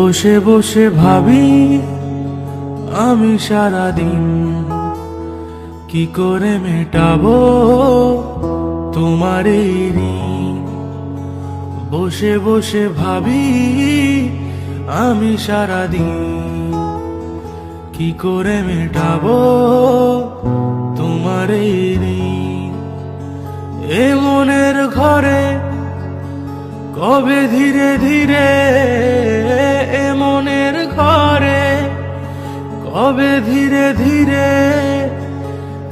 বসে বসে ভাবি আমি সারাদিন কি করে মেটাবো তোমার বসে বসে ভাবি আমি সারাদিন কি করে মেটাবো তোমার এ মনের ঘরে কবে ধীরে ধীরে এ মনের ঘরে কবে ধীরে ধীরে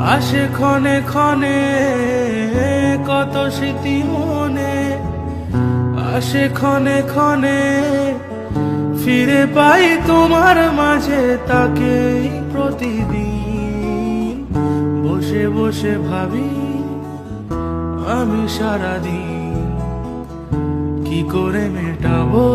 আসে ক্ষণে ক্ষণে, কত স্মৃতি মনে। আসে ক্ষণে ক্ষণে, ফিরে পাই তোমার মাঝে তাকে প্রতিদিন। বসে বসে ভাবি আমি সারাদিন কি করে মেটাবো